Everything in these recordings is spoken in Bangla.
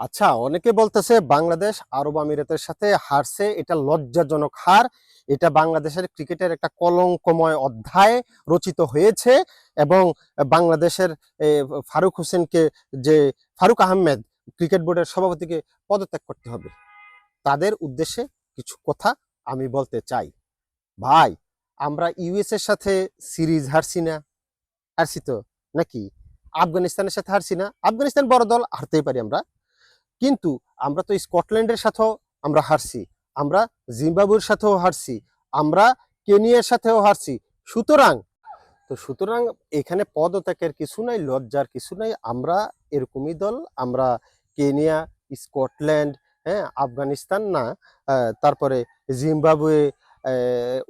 আচ্ছা অনেকে বলতেছে বাংলাদেশ আরব আমিরাতের সাথে হারছে, এটা লজ্জাজনক হার। এটা বাংলাদেশের ক্রিকেটের একটা কলঙ্কময় অধ্যায় রচিত হয়েছে এবং বাংলাদেশের ফারুক হোসেনকে যে, ফারুক আহমেদ ক্রিকেট বোর্ডের সভাপতিকে পদত্যাগ করতে হবে, তাদের উদ্দেশ্যে কিছু কথা আমি বলতে চাই। ভাই, আমরা ইউএস এর সাথে সিরিজ হারছি না, হারছি তো, নাকি? আফগানিস্তানের সাথে হারছি না? আফগানিস্তান বড় দল, হারতেই পারি আমরা। কিন্তু আমরা তো স্কটল্যান্ডের সাথেও আমরা হারছি, আমরা জিম্বাবুয়ের সাথেও হারছি, আমরা কেনিয়ার সাথেও হারছি। সুতরাং, তো সুতরাং এখানে পদত্যাগের কিছু নাই, লজ্জার কিছু নাই, আমরা এরকমই দল, আমরা কেনিয়া, স্কটল্যান্ড হ্যাঁ আফগানিস্তান না তারপরে জিম্বাবুয়ে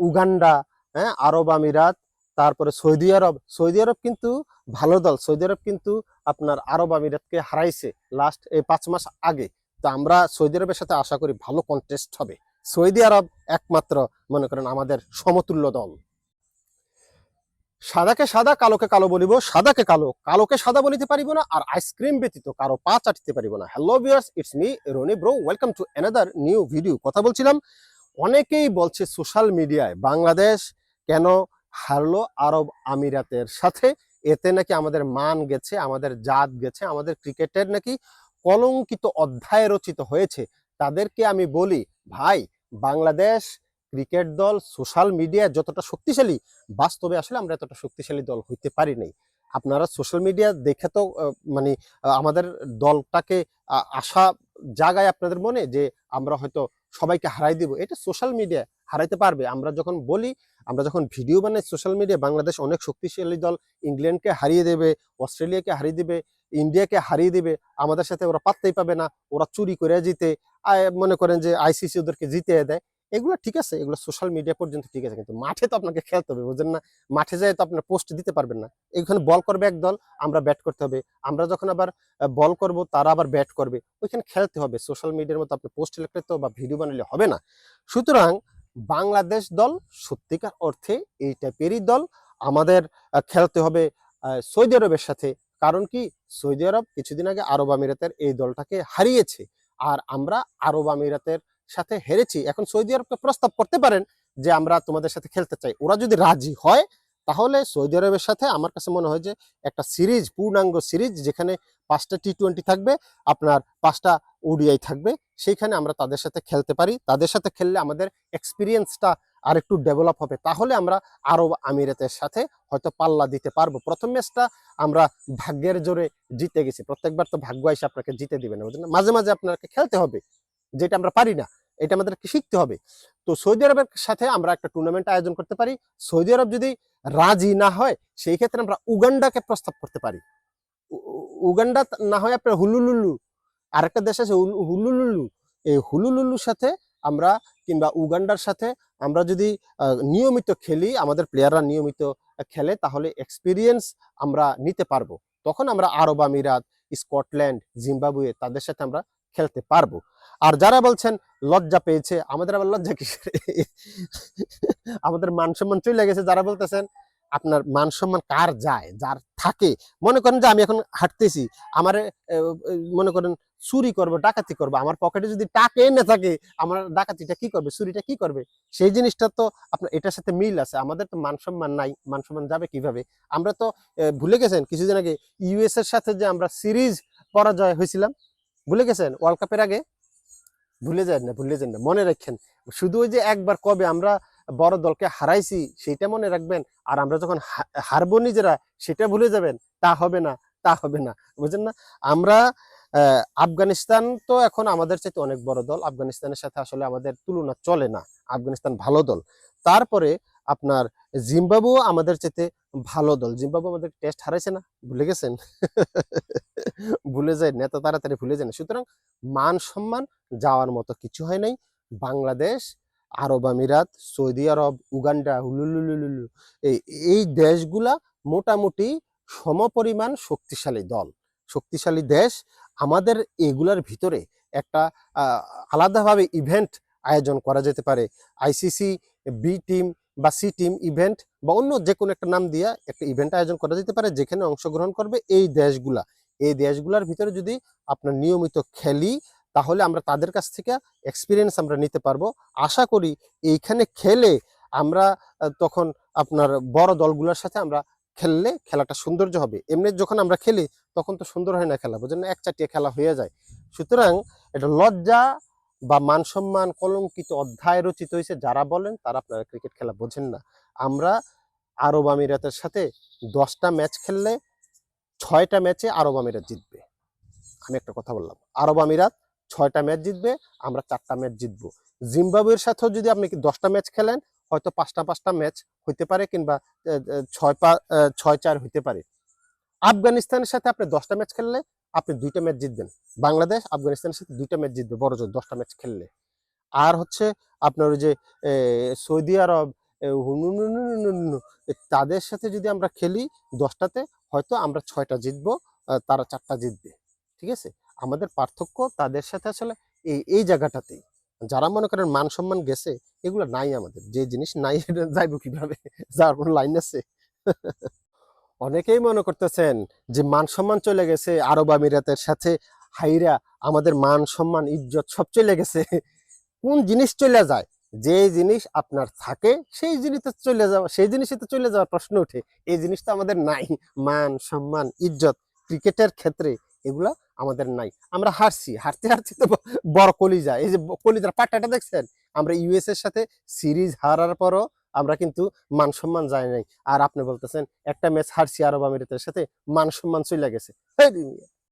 উগান্ডা হ্যাঁ আরব আমিরাত তারপরে সৌদি আরব। সৌদি আরব কিন্তু ভালো দল। সৌদি আরব কিন্তু আপনার আরব আমিরাতকে হারাইছে লাস্ট এই পাঁচ মাস আগে। তো আমরা সৌদি আরবের সাথে আশা করি ভালো কন্টেস্ট হবে। সৌদি আরব একমাত্র মনে করেন আমাদের সমতুল্য দল। সাদাকে সাদা, কালোকে কালো বলিব। সাদাকে কালো, কালোকে সাদা বলিতে পারিব না আর আইসক্রিম ব্যতীত কারও পা চাটিতে পারিব না। Hello viewers it's me Roni bro welcome to another new video কথা বলছিলাম, অনেকেই বলছে সোশ্যাল মিডিয়ায় বাংলাদেশ কেন হারলো আরব আমিরাতের সাথে। এতে নাকি আমাদের মান গেছে, আমাদের জাত গেছে, আমাদের ক্রিকেটের নাকি কলঙ্কিত অধ্যায় রচিত হয়েছে। তাদেরকে আমি বলি, ভাই, বাংলাদেশ ক্রিকেট দল, সোশ্যাল মিডিয়া যতটা শক্তিশালী, বাস্তবে আসলে আমরা এতটা শক্তিশালী দল হইতে পারি নাই। আপনারা সোশ্যাল মিডিয়া দেখে তো মানে আমাদের দলটাকে আশা জাগায় আপনাদের মনে যে আমরা হয়তো সবাইকে হারাই দিব। এটা সোশ্যাল মিডিয়া হারাইতে পারবে। আমরা যখন বলি আমরা যখন ভিডিও বানাই সোশ্যাল মিডিয়া বাংলাদেশ অনেক শক্তিশালী দল। ইংল্যান্ডকে হারিয়ে দেবে অস্ট্রেলিয়াকে হারিয়ে দেবে ইন্ডিয়াকে হারিয়ে দেবে, আমাদের সাথে ওরা পাত্তাই পাবে না, ওরা চুরি করে জিতে মনে করেন যে আইসিসি ওদেরকে জিতে দেয়। এগুলো ঠিক আছে, এগুলো সোশ্যাল মিডিয়া পর্যন্ত ঠিক আছে, কিন্তু মাঠে তো আপনাকে খেলতে হবে, বুঝেন না? মাঠে যায় তো আপনার পোস্ট দিতে পারবেন না। এখানে বল করবে এক দল, আমরা ব্যাট করতে হবে। আমরা যখন আবার বল করব, তারা আবার ব্যাট করবে। ওইখানে খেলতে হবে। সোশ্যাল মিডিয়ার মতো আপনি পোস্ট লিখলে তো বা ভিডিও বানালে হবে না। সুতরাং বাংলাদেশ দল সত্যিকার অর্থে এই টাইপেরই দল। আমাদের খেলতে হবে সৌদি আরবের সাথে। কারণ কি? সৌদি আরব কিছুদিন আগে আরব আমিরাতের এই দলটাকে হারিয়েছে। আর আমরা আরব আমিরাতের সাথে হেরেছি। এখন সৌদি আরবকে প্রস্তাব করতে পারেন যে আমরা তোমাদের সাথে খেলতে চাই। ওরা যদি রাজি হয় তাহলে সৌদি আরবের সাথে আমার কাছে মনে হয় যে একটা সিরিজ, পূর্ণাঙ্গ সিরিজ যেখানে পাঁচটা টি টোয়েন্টি থাকবে, আপনার পাঁচটা ওডিআই থাকবে, সেইখানে আমরা তাদের সাথে খেলতে পারি। তাদের সাথে খেললে আমাদের এক্সপিরিয়েন্সটা আর একটু ডেভেলপ হবে। তাহলে আমরা আরব আমিরাতের সাথে হয়তো পাল্লা দিতে পারব। প্রথম ম্যাচটা আমরা ভাগ্যের জোরে জিতে গেছি। প্রত্যেকবার তো ভাগ্য এসে আপনাকে জিতে দিবে না? মাঝে মাঝে আপনাকে খেলতে হবে, যেটা আমরা পারি না, এটা আমাদেরকে শিখতে হবে। তো সৌদি আরবের সাথে আমরা একটা টুর্নামেন্ট আয়োজন করতে পারি। সৌদি আরব যদি রাজি না হয়, সেই ক্ষেত্রে আমরা উগান্ডাকে প্রস্তাব করতে পারি। উগান্ডা না হয় আপনার হুলুলুলু। আরেকটা দেশ আছে হুলু- হুলুলুলু। এই হুলুলুলুর সাথে আমরা কিংবা উগান্ডার সাথে আমরা যদি নিয়মিত খেলি, আমাদের প্লেয়াররা নিয়মিত খেলে, তাহলে এক্সপিরিয়েন্স আমরা নিতে পারব। তখন আমরা আরব আমিরাত, স্কটল্যান্ড, জিম্বাবুয়ে তাদের সাথে আমরা খেলতে পারব। আর যারা বলছেন, লজ্জা পেয়েছে। আমাদের আবার লজ্জা কিসের? আমাদের মান সম্মান চলে গেছে। যারা বলতেছেন, আপনার মান সম্মান কার যায়? যার থাকে? মনে করেন যে আমি এখন হাঁটতেছি। আমার মনে করেন চুরি করব, ডাকাতি করব। আমার পকেটে যদি টাকা এনে থাকে, আমার ডাকাতিটা কি করবে? চুরিটা কি করবে? সেই জিনিসটা তো আপনার, এটার সাথে মিল আছে। আমাদের তো মান সম্মান নাই। মান সম্মান যাবে কীভাবে? আমরা তো ভুলে গেছেন, কিছুদিন আগে ইউএস এর সাথে যে আমরা সিরিজ পরাজয় হয়েছিলাম ভুলে গেছেন? ওয়ার্ল্ড কাপের আগে? ভুলে যায় না, ভুলে যান না, মনে রাখেন। শুধু ওই যে একবার কবে আমরা বড় দলকে হারাইছি, সেটা মনে রাখবেন। আর আমরা যখন হারবো নিজেরা, সেটা ভুলে যাবেন। তা হবে না, তা হবে না। বুঝলেন না? আমরা আফগানিস্তান তো এখন আমাদের চাইতে অনেক বড় দল। আফগানিস্তানের সাথে আসলে আমাদের তুলনা চলে না। আফগানিস্তান ভালো দল। তারপরে আপনার জিম্বাবু আমাদের চেতে ভালো দল। জিম্বাবু আমাদের টেস্ট হারাইছে না, ভুলে গেছেন? ভুলে যায় না এত তাড়াতাড়ি ভুলে যায় না সুতরাং মান সম্মান যাওয়ার মতো কিছু হয় নাই। বাংলাদেশ, আরব আমিরাত, সৌদি আরব, উগান্ডা হুলুলুলুলু এই দেশগুলা মোটামুটি সমপরিমাণ শক্তিশালী দল। শক্তিশালী দেশ, আমাদের এগুলার ভিতরে একটা আলাদাভাবে ইভেন্ট আয়োজন করা যেতে পারে। আইসিসি বি টিম বা সি টিম ইভেন্ট বা অন্য যে কোনো একটা নাম দিয়া একটা ইভেন্ট আয়োজন করা যেতে পারে, যেখানে অংশগ্রহণ করবে এই দেশগুলা। এই দেশগুলার ভিতরে যদি আপনার নিয়মিত খেলি, তাহলে আমরা তাদের কাছ থেকে এক্সপিরিয়েন্স আমরা নিতে পারব। আশা করি এইখানে খেলে আমরা তখন আপনার বড় দলগুলোর সাথে আমরা খেললে খেলাটা সৌন্দর্য হবে। এমনি যখন আমরা খেলি, তখন তো সুন্দর হয় না খেলা, বুঝলেন এক চাটিয়ে খেলা হয়ে যায়। সুতরাং এটা লজ্জা বা মান সম্মান কলঙ্কিত অধ্যায় রচিত হয়েছে, যারা বলেন তারা আপনারা ক্রিকেট খেলা বোঝেন না। আমরা আরব আমিরাতের সাথে দশটা ম্যাচ খেললে ছয়টা ম্যাচে আরব আমিরাত জিতবে। আমি একটা কথা বললাম, আরব আমিরাত ছয়টা ম্যাচ জিতবে, আমরা চারটা ম্যাচ জিতবো। জিম্বাবুয়ের সাথেও যদি আপনি দশটা ম্যাচ খেলেন, হয়তো পাঁচটা পাঁচটা ম্যাচ হইতে পারে কিংবা ছয় পা ছয় চার হইতে পারে। আফগানিস্তানের সাথে আপনি দশটা ম্যাচ খেললে আপনি দুইটা ম্যাচ জিতবেন। বাংলাদেশ, আফগানিস্তানের সাথে দুইটা ম্যাচ জিতবে, বড় জোর, দশটা ম্যাচ খেললে। আর হচ্ছে আপনার ওই যে সৌদি আরব তাদের সাথে যদি আমরা খেলি দশটাতে, হয়তো আমরা ছয়টা জিতবো তারা চারটা জিতবে। ঠিক আছে? আমাদের পার্থক্য তাদের সাথে আসলে এই এই জায়গাটাতেই। যারা মনে করেন মান সম্মান গেছে, এগুলো নাই আমাদের। যে জিনিস নাই, যাইবো কীভাবে? যার কোনো লাইন আছে। অনেকেই মনে করতেছেন যে মান সম্মান চলে গেছে, আরব আমিরাতের সাথে হাইরা আমাদের মান সম্মান, ইজ্জত সব চলে গেছে। কোন জিনিস চলে যায়? যে জিনিস আপনার থাকে, সেই জিনিসে চলে যাওয়া, সেই জিনিসে তো চলে যাওয়ার প্রশ্ন ওঠে। এই জিনিসটা আমাদের নাই। মান সম্মান, ইজ্জত, ক্রিকেটের ক্ষেত্রে এগুলা আমাদের নাই। আমরা হারছি, হারতে হারতে তো বড় কলিজা। এই যে কলিজার পাট্টাটা দেখছেন? আমরা ইউএস এর সাথে সিরিজ হারার পরও আমরা কিন্তু মান সম্মান যায় নাই। আর আপনি বলতেছেন, একটা ম্যাচ হারছি আরব আমিরাতের সাথে, মান সম্মান চলে গেছে।